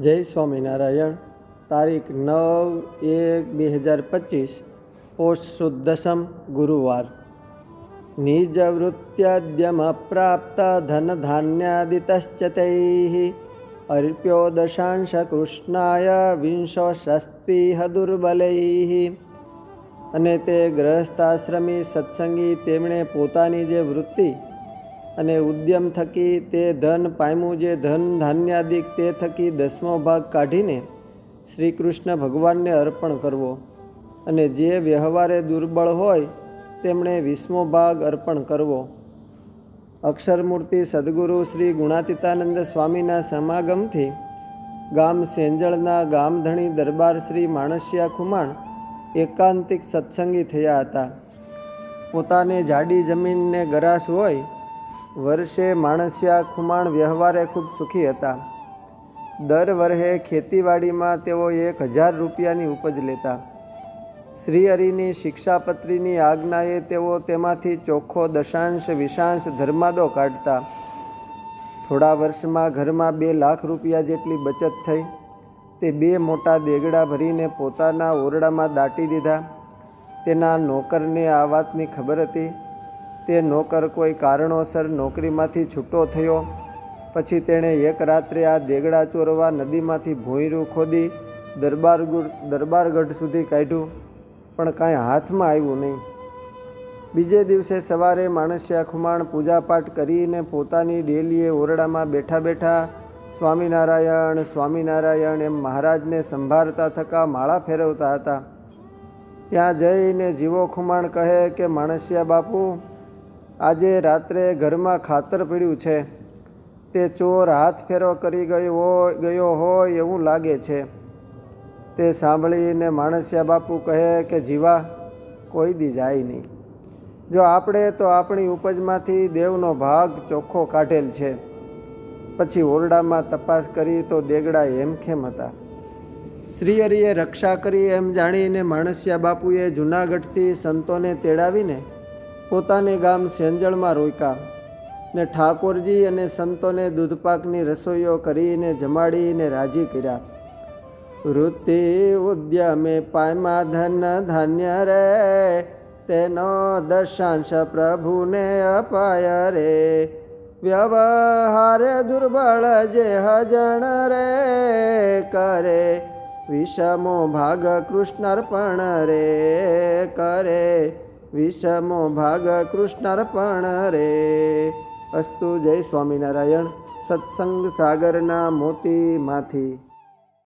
જય સ્વામિનારાયણ, તારીખ નવ એક બે હજાર પચીસ, પોષ સુદ દશમ ગુરુવાર. નિજવૃત્યાદ્યમ પ્રાપ્ત ધન ધાન્યાદિતશ્ચ અર્પ્યો દશાંશ કૃષ્ણાય વિંશો શસ્ત્વીહ દુર્બલૈઃ. અને તે ગ્રહસ્થાશ્રમી સત્સંગી તેમણે પોતાની જે વૃત્તિ અને ઉદ્યમ થકી તે ધન પામ્યું જે ધન ધાન્યાદિક તે થકી દસમો ભાગ કાઢીને શ્રી કૃષ્ણ ભગવાનને અર્પણ કરવો. અને જે વ્યવહારે દુર્બળ હોય તેમણે વીસમો ભાગ અર્પણ કરવો. અક્ષરમૂર્તિ સદગુરુ શ્રી ગુણાતીતાનંદ સ્વામીના સમાગમથી ગામ સેંજળના ગામધણી દરબાર શ્રી માણસિયા ખુમાણ એકાંતિક સત્સંગી થયા હતા. પોતાને જાડી જમીનને ગરાસ હોય વર્ષે માણસિયા ખુમાણ વ્યવહારે ખૂબ સુખી હતા. દર વર્ષે ખેતીવાડીમાં તેઓ એક હજાર રૂપિયાની ઉપજ લેતા. શ્રી હરિની શિક્ષાપત્રીની આજ્ઞાએ તેઓ તેમાંથી ચોખ્ખો દશાંશ, વિશાંશ ધર્માદો કાઢતા. થોડા વર્ષમાં ઘરમાં બે લાખ રૂપિયા જેટલી બચત થઈ. તે બે મોટા દેગડા ભરીને પોતાના ઓરડામાં દાટી દીધા. તેના નોકરને આ વાતની ખબર હતી. તે નોકર કોઈ કારણોસર નોકરીમાંથી છૂટો થયો. પછી તેણે એક રાત્રે આ દેગડા ચોરવા નદીમાંથી ભોંયરું ખોદી દરબારગુડ દરબારગઢ સુધી કાઢ્યું, પણ કાંઈ હાથમાં આવ્યું નહીં. બીજે દિવસે સવારે માણસ્યા ખુમાણ પૂજાપાઠ કરીને પોતાની ડેલીએ ઓરડામાં બેઠા બેઠા સ્વામિનારાયણ સ્વામિનારાયણ એમ મહારાજને સંભાળતા થકા માળા ફેરવતા હતા. ત્યાં જઈને જીવો ખુમાણ કહે કે, માણસિયા બાપુ આજે રાત્રે ઘરમાં ખાતર પડ્યું છે. તે ચોર હાથ ફેરો કરી ગયો ગયો હોય એવું લાગે છે. તે સાંભળીને માણસિયા બાપુ કહે કે, જીવા, કોઈ દી જાય નહીં. જો આપણે તો આપણી ઉપજમાંથી દેવનો ભાગ ચોખ્ખો કાઢેલ છે. પછી ઓરડામાં તપાસ કરી તો દેગડા હેમખેમ હતા? શ્રી હરિએ રક્ષા કરી એમ જાણીને માણસિયા બાપુએ જૂનાગઢથી સંતોને તેડાવીને પોતાને ગામ સેંજળમાં રોક્યા ને ઠાકોરજી અને સંતોને દૂધપાકની રસોઈઓ કરીને જમાડીને રાજી કર્યા. વૃત્તિ ઉદ્યમે પાયમાં ધન ધાન્ય રે, તેનો દશાંશ પ્રભુને અપાય રે. વ્યવહારે દુર્બળ જે હજણ રે, કરે. વિષમો ભાગ કૃષ્ણર્પણ રે, કરે. વિષમો ભાગ કૃષ્ણાર્પણ રે. અસ્તુ જય સ્વામિનારાયણ. સત્સંગ સાગરના મોતીમાંથી.